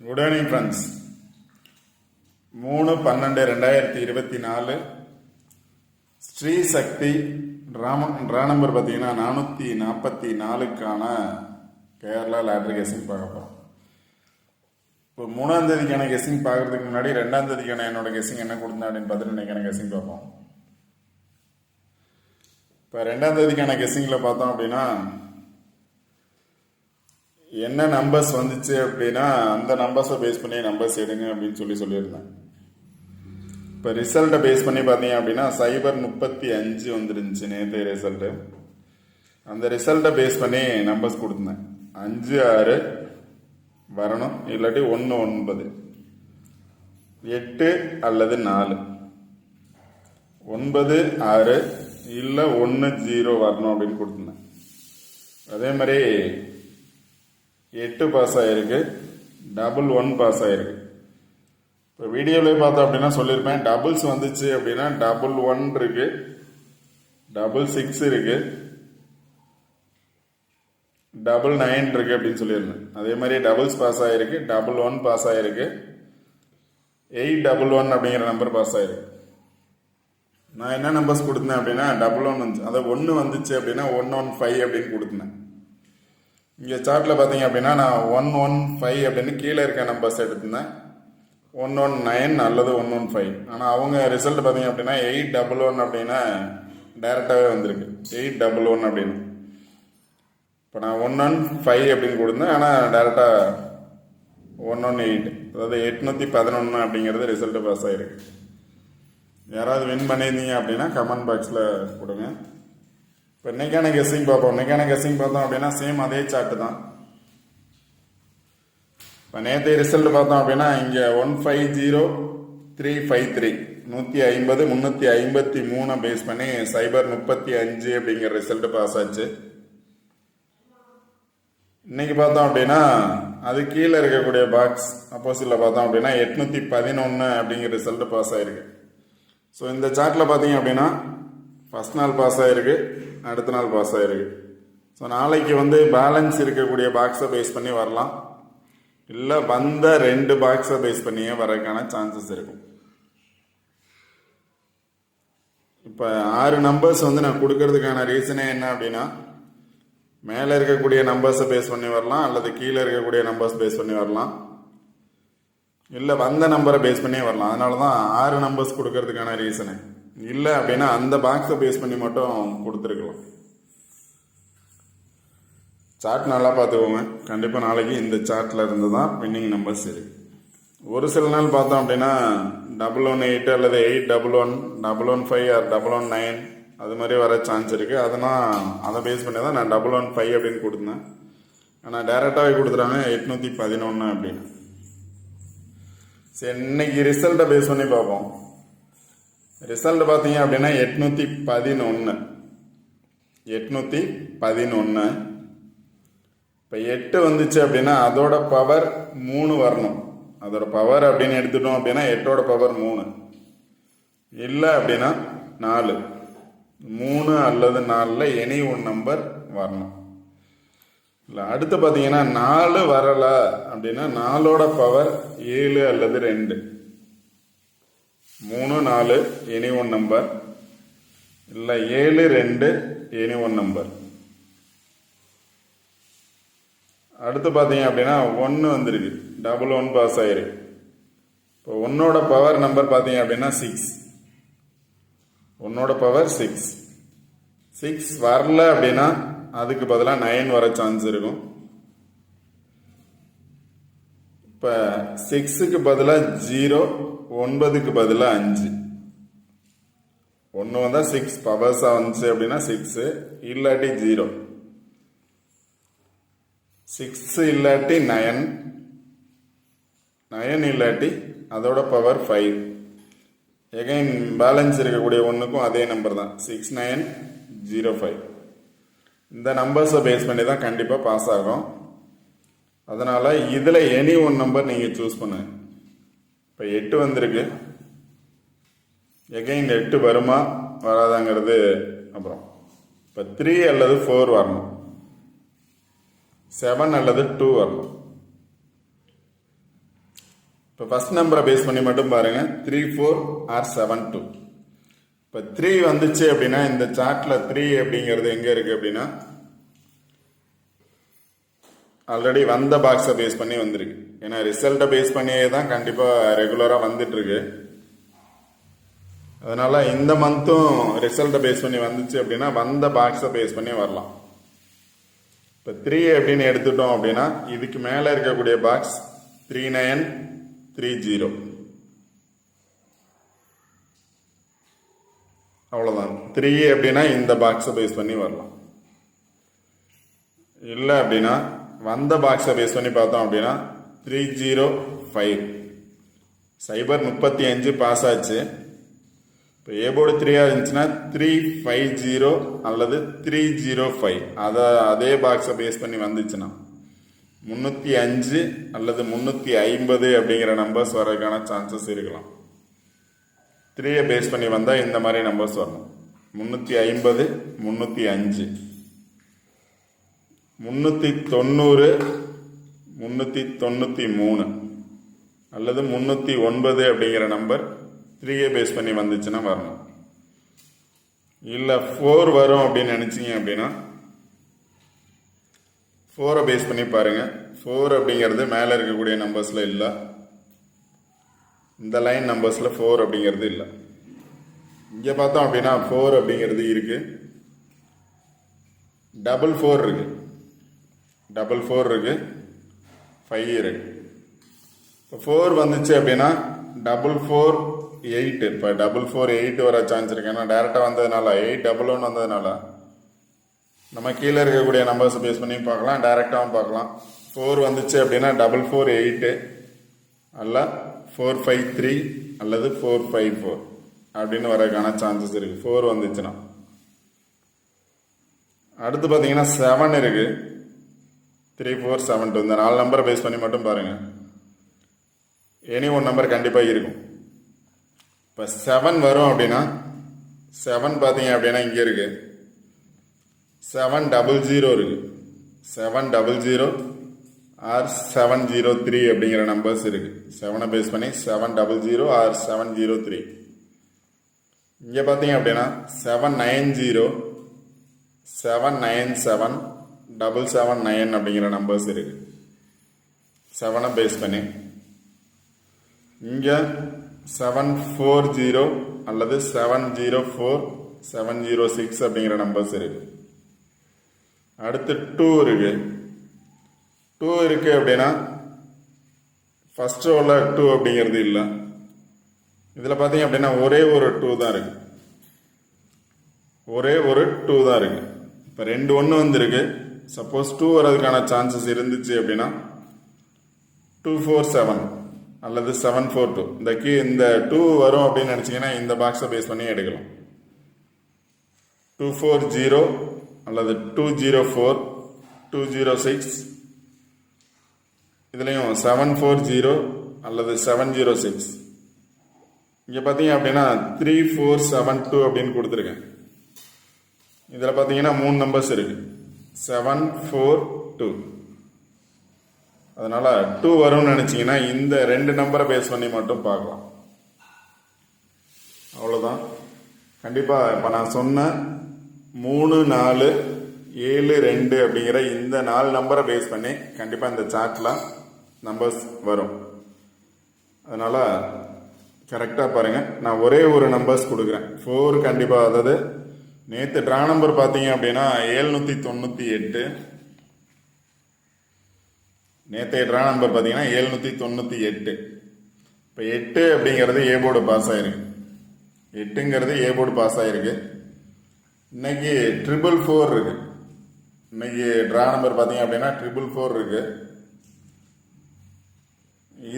Good evening friends மூணு பன்னெண்டு ரெண்டாயிரத்தி இருபத்தி நாலு. ஸ்ரீ சக்தி ராம ரா நம்பர் பார்த்தீங்கன்னா நானூற்றி நாற்பத்தி நாலுக்கான கேரளா லாட்ரி கெஸிங் பார்க்க போகிறோம் இப்போ மூணாம் தேதிக்கான கெஸிங் பார்க்குறதுக்கு முன்னாடி ரெண்டாம் தேதிக்கான என்னோட கெஸிங் என்ன கொடுத்தேன் அப்படின்னு பார்த்துட்டு இன்னைக்கான கெஸிங் பார்ப்போம். இப்போ ரெண்டாம் தேதிக்கான கெஸிங்கில் பார்த்தோம் அப்படின்னா என்ன நம்பர்ஸ் வந்துச்சு அப்படின்னா அந்த நம்பர்ஸை பேஸ் பண்ணி நம்பர்ஸ் எடுங்க அப்படின்னு சொல்லி சொல்லியிருந்தேன். இப்போ ரிசல்ட்டை பேஸ் பண்ணி பார்த்தீங்க அப்படின்னா சைபர் முப்பத்தி அஞ்சு வந்துருந்துச்சு நேற்று ரிசல்ட்டு அந்த ரிசல்ட்டை பேஸ் பண்ணி நம்பர்ஸ் கொடுத்துருந்தேன் அஞ்சு ஆறு வரணும். இல்லாட்டி ஒன்று ஒன்பது. எட்டு அல்லது நாலு. ஒன்பது ஆறு இல்லை ஒன்று ஜீரோ வரணும் அப்படின்னு கொடுத்துருந்தேன் அதே மாதிரி எட்டு பாஸ் ஆகிருக்கு டபுள் ஒன் பாஸ் ஆகிருக்கு இப்போ வீடியோவில் பார்த்தோம் அப்படின்னா சொல்லியிருப்பேன். டபுள்ஸ் வந்துச்சு அப்படின்னா டபுள் ஒன் இருக்கு. டபுள் சிக்ஸ் இருக்கு. டபுள் நைன் இருக்கு அப்படின்னு சொல்லியிருந்தேன். அதே மாதிரி டபுள்ஸ் பாஸ் ஆகிருக்கு டபுள் ஒன் பாஸ் ஆகிருக்கு எயிட் டபுள் ஒன் அப்படிங்கிற நம்பர் பாஸ் ஆகிருக்கு நான் என்ன நம்பர்ஸ் கொடுத்தேன் அப்படின்னா டபுள் ஒன் வந்துச்சு அதை ஒன்று வந்துச்சு அப்படின்னா ஒன் ஒன் ஃபைவ் அப்படின்னு கொடுத்தேன். இங்கே சார்ட்டில் பார்த்தீங்க அப்படின்னா நான் ஒன் ஒன் ஃபைவ் அப்படின்னு கீழே இருக்க நம்பர்ஸ் எடுத்திருந்தேன். ஒன் ஒன் நைன் அல்லது ஒன் ஒன் ஃபைவ் ஆனால் அவங்க ரிசல்ட் பார்த்தீங்க அப்படின்னா எயிட் டபுள் ஒன் அப்படின்னா டைரெக்டாகவே வந்திருக்கு. எயிட் டபுள் ஒன் அப்படின்னு. இப்போ நான் ஒன் ஒன் ஃபைவ் அப்படின்னு கொடுத்தேன் ஆனால் டேரெக்டாக ஒன் ஒன் எயிட் அதாவது எட்நூற்றி பதினொன்று அப்படிங்கிறது ரிசல்ட்டு பாஸ் ஆகிருக்கு யாராவது வின் பண்ணியிருந்தீங்க அப்படின்னா கமெண்ட் பாக்ஸில் கொடுங்க. இப்போ இன்னைக்கான கெஸ்ஸிங் பார்ப்போம். இன்னைக்கான கெஸ்ஸிங் பார்த்தோம் அப்படின்னா சேம் அதே சார்ட்டு தான். இப்போ நேற்று ரிசல்ட் பார்த்தோம் அப்படின்னா இங்கே one five zero three five three நூற்றி ஐம்பது முந்நூற்றி ஐம்பத்தி மூணை பேஸ் பண்ணி சைபர் முப்பத்தி அஞ்சு அப்படிங்கிற ரிசல்ட் பாஸ் ஆச்சு. இன்னைக்கு பார்த்தோம் அப்படின்னா அது கீழே இருக்கக்கூடிய பாக்ஸ் அப்போசிட்டில் பார்த்தோம் அப்படின்னா எட்நூற்றி பதினொன்று அப்படிங்கிற ரிசல்ட் பாஸ் ஆயிருக்கு. ஸோ இந்த சார்ட்டில் பார்த்தீங்க அப்படின்னா ஃபஸ்ட் நாள் பாஸ் ஆகிருக்கு அடுத்த நாள் பாஸ் ஆகிருக்கு ஸோ நாளைக்கு வந்து பேலன்ஸ் இருக்கக்கூடிய பாக்ஸை பேஸ் பண்ணி வரலாம். இல்லை வந்த ரெண்டு பாக்ஸை பேஸ் பண்ணியே வரதுக்கான சான்சஸ் இருக்கும். இப்போ ஆறு நம்பர்ஸ் வந்து நான் கொடுக்கறதுக்கான ரீசனே என்ன அப்படின்னா மேலே இருக்கக்கூடிய நம்பர்ஸை பேஸ் பண்ணி வரலாம் அல்லது கீழே இருக்கக்கூடிய நம்பர்ஸ் பேஸ் பண்ணி வரலாம். இல்லை வந்த நம்பரை பேஸ் பண்ணியே வரலாம். அதனால தான் ஆறு நம்பர்ஸ் கொடுக்கறதுக்கான ரீசனு இல்லை அப்படின்னா அந்த பாக்ஸை பேஸ் பண்ணி மட்டும் கொடுத்துருக்கலாம். சார்ட் நல்லா பார்த்துக்கோங்க. கண்டிப்பாக நாளைக்கு இந்த சார்ட்டில் இருந்து தான் வின்னிங் நம்பர்ஸ் சரி ஒரு சில நாள் பார்த்தோம் அப்படின்னா டபுள் ஒன் எயிட் அல்லது eight double one double one five or double one nine அது மாதிரி வர சான்ஸ் இருக்குது அதனால் அதை பேஸ் பண்ணி தான் நான் டபுள் ஒன் ஃபைவ் அப்படின்னு கொடுத்தேன். ஆனால் டேரெக்டாகவே கொடுத்துட்டாங்க எட்நூற்றி பதினொன்று அப்படின்னு. சரி இன்னைக்கு ரிசல்ட்டை பேஸ் பண்ணி பார்ப்போம். ரிசல்ட் பார்த்தீங்க அப்படின்னா எட்நூற்றி பதினொன்று எட்நூற்றி பதினொன்று இப்போ எட்டு வந்துச்சு அப்படின்னா அதோட பவர் மூணு வரணும். அதோட பவர் அப்படின்னு எடுத்துட்டோம் அப்படின்னா எட்டோட பவர் மூணு. இல்லை அப்படின்னா நாலு. மூணு அல்லது நாலில் எனி ஒன் நம்பர் வரணும். இல்லை அடுத்து பார்த்தீங்கன்னா நாலு வரல அப்படின்னா நாலோட பவர் ஏழு அல்லது ரெண்டு. மூணு நாலு எனி ஒன் நம்பர். இல்லை ஏழு ரெண்டு எனி ஒன் நம்பர். அடுத்து பார்த்தீங்க அப்படின்னா ஒன்று வந்திருக்கு. டபுள் ஒன் பாஸ் ஆயிருக்கு இப்போ ஒன்னோட பவர் நம்பர் பார்த்தீங்க அப்படின்னா சிக்ஸ் ஒன்னோட பவர் சிக்ஸ் சிக்ஸ் வரல அப்படின்னா அதுக்கு பதிலாக நைன் வர சான்ஸ் இருக்கும். இப்போ சிக்ஸுக்கு பதிலாக ஜீரோ ஒன்பதுக்கு பதிலாக அஞ்சு. ஒன்று வந்தால் சிக்ஸ் பவர்ஸாக வந்துச்சு அப்படின்னா சிக்ஸு இல்லாட்டி ஜீரோ சிக்ஸ் இல்லாட்டி நயன் நயன் இல்லாட்டி அதோட பவர் ஃபைவ் எகைன் பேலன்ஸ் இருக்கக்கூடிய ஒன்றுக்கும் அதே நம்பர் தான். சிக்ஸ் நைன் ஜீரோ ஃபைவ் இந்த நம்பர்ஸை பேஸ் பண்ணி தான் கண்டிப்பாக பாஸ் ஆகும். அதனால் இதில் எனி ஒன் நம்பர் நீங்கள் சூஸ் பண்ணுங்கள் இப்போ எட்டு வந்திருக்கு. எகைன் எட்டு வருமா வராதாங்கிறது அப்புறம். இப்போ த்ரீ அல்லது ஃபோர் வரணும். செவன் அல்லது டூ வரணும். இப்போ ஃபர்ஸ்ட் நம்பரை பேஸ் பண்ணி மட்டும் பாருங்கள் three four or seven two இப்போ த்ரீ வந்துச்சு அப்படின்னா இந்த சார்ட்டில் த்ரீ அப்படிங்கிறது எங்கே இருக்குது அப்படின்னா ஆல்ரெடி வந்த பாக்ஸை பேஸ் பண்ணி வந்திருக்கு. ஏன்னா ரிசல்ட்டை பேஸ் பண்ணியே தான் கண்டிப்பாக ரெகுலராக வந்துட்டுருக்கு. அதனால் இந்த மந்த்தும் ரிசல்ட்டை பேஸ் பண்ணி வந்துச்சு அப்படின்னா வந்த பாக்ஸை பேஸ் பண்ணி வரலாம். இப்போ த்ரீ அப்படின்னு எடுத்துட்டோம் அப்படின்னா இதுக்கு மேலே இருக்கக்கூடிய box three nine three zero அவ்வளோதான் த்ரீ அப்படின்னா இந்த பாக்ஸை பேஸ் பண்ணி வரலாம். இல்லை அப்படின்னா வந்த பாக்ஸை பேஸ் பண்ணி பார்த்தோம் அப்படின்னா த்ரீ ஜீரோ ஃபைவ் சைபர் முப்பத்தி அஞ்சு பாஸ் ஆச்சு. இப்போ ஏ போர்டு த்ரீயாக இருந்துச்சுன்னா த்ரீ ஃபைவ் ஜீரோ அல்லது த்ரீ ஜீரோ ஃபைவ் அதை அதே பாக்ஸை பேஸ் பண்ணி வந்துச்சுன்னா முந்நூற்றி அஞ்சு அல்லது முந்நூற்றி ஐம்பது அப்படிங்கிற நம்பர்ஸ் வர்றதுக்கான சான்சஸ் இருக்கலாம். த்ரீயை பேஸ் பண்ணி வந்தால் இந்த மாதிரி நம்பர்ஸ் வரணும். முந்நூற்றி ஐம்பது முந்நூற்றி அஞ்சு. முந்நூற்றி தொண்ணூறு முந்நூற்றி தொண்ணூற்றி மூணு. அல்லது முந்நூற்றி ஒன்பது அப்படிங்கிற நம்பர் த்ரீயை பேஸ் பண்ணி வந்துச்சுன்னா வரணும். இல்லை ஃபோர் வரும் அப்படின்னு நினச்சிங்க அப்படின்னா ஃபோரை பேஸ் பண்ணி பாருங்கள் ஃபோர் அப்படிங்கிறது மேலே இருக்கக்கூடிய நம்பர்ஸில் இல்லை. இந்த லைன் நம்பர்ஸில் ஃபோர் அப்படிங்கிறது இல்லை. இங்கே பார்த்தோம் அப்படின்னா ஃபோர் அப்படிங்கிறது இருக்குது டபுள் ஃபோர் இருக்குது டபுள் ஃபோர் இருக்குது ஃபைவ் இருக்கு. இப்போ ஃபோர் வந்துச்சு அப்படின்னா டபுள் ஃபோர் எயிட்டு இப்போ டபுள் ஃபோர் எயிட் வர சான்ஸ் இருக்குது ஏன்னா டேரெக்டாக வந்ததுனால எயிட் டபுள் ஒன் வந்ததுனால. நம்ம கீழே இருக்கக்கூடிய நம்பர்ஸ் பேஸ் பண்ணி பார்க்கலாம். டேரெக்டாகவும் பார்க்கலாம். ஃபோர் வந்துச்சு அப்படின்னா டபுள் ஃபோர் எயிட்டு அல்ல ஃபோர் ஃபைவ் த்ரீ அல்லது ஃபோர் ஃபைவ் ஃபோர் அப்படின்னு வரதுக்கான சான்சஸ் இருக்குது ஃபோர் வந்துச்சுன்னா. அடுத்து பார்த்தீங்கன்னா செவன் இருக்குது த்ரீ ஃபோர் செவன் டூ இந்த நாலு நம்பரை பேஸ் பண்ணி மட்டும் பாருங்கள் எனி ஒன் நம்பர் கண்டிப்பாக இருக்கும். இப்போ செவன் வரும் அப்படின்னா செவன் பார்த்தீங்க அப்படின்னா இங்கே இருக்குது செவன் டபுள் ஜீரோ இருக்குது seven double zero or seven zero three அப்படிங்கிற நம்பர்ஸ் இருக்குது செவனை பேஸ் பண்ணி seven double zero or seven zero three இங்கே பார்த்தீங்க அப்படின்னா seven nine zero seven nine seven double seven nine அப்படிங்கிற நம்பர்ஸ் இருக்கு. செவனை பேஸ் பண்ணி. இங்கே செவன் ஃபோர் ஜீரோ அல்லது seven zero four seven zero six அப்படிங்கிற நம்பர்ஸ் இருக்கு. அடுத்து டூ இருக்கு. டூ இருக்கு அப்படின்னா ஃபஸ்ட்டு உள்ள டூ அப்படிங்கிறது இல்லை. இதில் பார்த்தீங்க அப்படின்னா ஒரே ஒரு டூ தான் இருக்கு. ஒரே ஒரு டூ தான் இருக்கு. இப்போ ரெண்டு ஒன்று வந்திருக்கு. சப்போஸ் டூ வர்றதுக்கான சான்சஸ் இருந்துச்சு அப்படின்னா டூ ஃபோர் செவன் அல்லது செவன் ஃபோர் டூ இந்த கீ இந்த டூ வரும் அப்படின்னு நினச்சிங்கன்னா இந்த பாக்ஸை பேஸ் பண்ணி எடுக்கலாம். டூ ஃபோர் ஜீரோ அல்லது two zero four two zero six இதுலேயும் செவன் ஃபோர் ஜீரோ அல்லது செவன் ஜீரோ சிக்ஸ் இங்கே பார்த்தீங்க அப்படின்னா த்ரீ ஃபோர் செவன் டூ அப்படின்னு கொடுத்துருக்கேன். இதில் பார்த்தீங்கன்னா மூணு நம்பர்ஸ் இருக்குது செவன் ஃபோர் டூ அதனால் டூ வரும்னு நினச்சிங்கன்னா இந்த ரெண்டு நம்பரை பேஸ் பண்ணி மட்டும் பார்க்கலாம். அவ்வளோதான் கண்டிப்பாக இப்போ நான் சொன்ன மூணு நாலு ஏழு ரெண்டு அப்படிங்கிற இந்த நாலு நம்பரை பேஸ் பண்ணி கண்டிப்பாக இந்த சார்ட்டில் நம்பர்ஸ் வரும். அதனால் கரெக்டாக பாருங்கள் நான் ஒரே ஒரு நம்பர்ஸ் கொடுக்குறேன். ஃபோர் கண்டிப்பாக அதாவது நேற்று ட்ரா நம்பர் பார்த்தீங்க அப்படின்னா ஏழ்நூற்றி தொண்ணூற்றி எட்டு. நேற்றைய ட்ரா நம்பர் பார்த்தீங்கன்னா ஏழ்நூற்றி தொண்ணூற்றி எட்டு. இப்போ எட்டு அப்படிங்கிறது ஏ போர்டு பாஸ் ஆயிருக்கு. எட்டுங்கிறது ஏ போர்டு பாஸ் ஆயிருக்கு. இன்னைக்கு ட்ரிபிள் ஃபோர் இருக்கு. இன்னைக்கு ட்ரா நம்பர் பார்த்தீங்க அப்படின்னா ட்ரிபிள் ஃபோர் இருக்கு.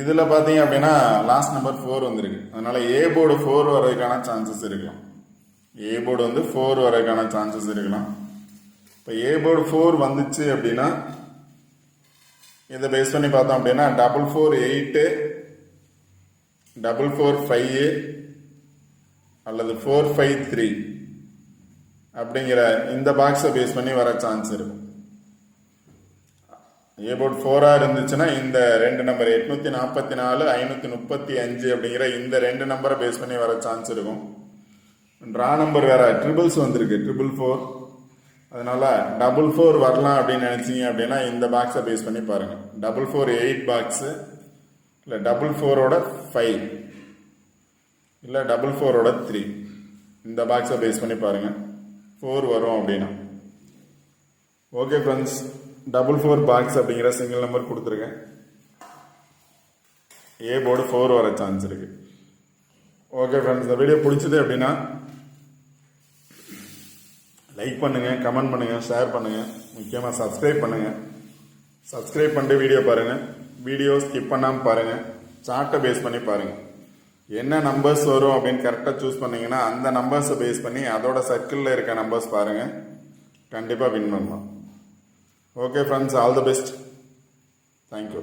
இதில் பார்த்தீங்க அப்படின்னா லாஸ்ட் நம்பர் ஃபோர் வந்திருக்கு. அதனால ஏ போர்டு ஃபோர் வர்றதுக்கான சான்சஸ் இருக்கலாம். ஏ போர்டு வந்து ஃபோர் வர்றதுக்கான சான்சஸ் இருக்கலாம். இப்போ ஏ போர்டு ஃபோர் வந்துச்சு அப்படின்னா இதை பேஸ் பண்ணி பார்த்தோம் அப்படின்னா double four eight double four five அல்லது ஃபோர் ஃபைவ் த்ரீ அப்படிங்கிற இந்த பாக்ஸை பேஸ் பண்ணி வர சான்ஸ் இருக்கும். ஏ போர்டு ஃபோராக இருந்துச்சுன்னா இந்த ரெண்டு நம்பர் எட்நூற்றி நாற்பத்தி நாலு ஐநூற்றி முப்பத்தி அஞ்சு அப்படிங்கிற இந்த ரெண்டு நம்பரை பேஸ் பண்ணி வர சான்ஸ் இருக்கும். ட்ரா நம்பர் வேற. ட்ரிபிள்ஸ் வந்திருக்கு. ட்ரிபிள் ஃபோர் அதனால டபுள் ஃபோர் வரலாம் அப்படின்னு நினச்சிங்க அப்படின்னா இந்த பாக்ஸை பேஸ் பண்ணி பாருங்க. டபுள் ஃபோர் எயிட் பாக்ஸு இல்லை டபுள் ஃபோரோட ஃபைவ் இல்லை டபுள் ஃபோரோட த்ரீ இந்த பாக்ஸை பேஸ் பண்ணி பாருங்க. ஃபோர் வரும் அப்படின்னா. Okay friends double four box அப்படிங்கிற சிங்கிள் நம்பர் கொடுத்துருக்கேன் ஏ போர்டு ஃபோர் வர சான்ஸ் இருக்குது ஓகே ஃப்ரெண்ட்ஸ் இந்த வீடியோ பிடிச்சது அப்படின்னா லைக் பண்ணுங்கள் கமெண்ட் பண்ணுங்கள் ஷேர் பண்ணுங்கள் முக்கியமாக சப்ஸ்கிரைப் பண்ணுங்கள் சப்ஸ்கிரைப் பண்ணிட்டு வீடியோ பாருங்கள் வீடியோ ஸ்கிப் பண்ணாமல் பாருங்கள் சார்ட்டை பேஸ் பண்ணி பாருங்கள் என்ன நம்பர்ஸ் வரும் அப்படின்னு கரெக்டாக சூஸ் பண்ணிங்கன்னா அந்த நம்பர்ஸை பேஸ் பண்ணி அதோட சர்க்கிளில் இருக்க நம்பர்ஸ் பாருங்கள் கண்டிப்பாக வின் பண்ணலாம் okay friends all the best thank you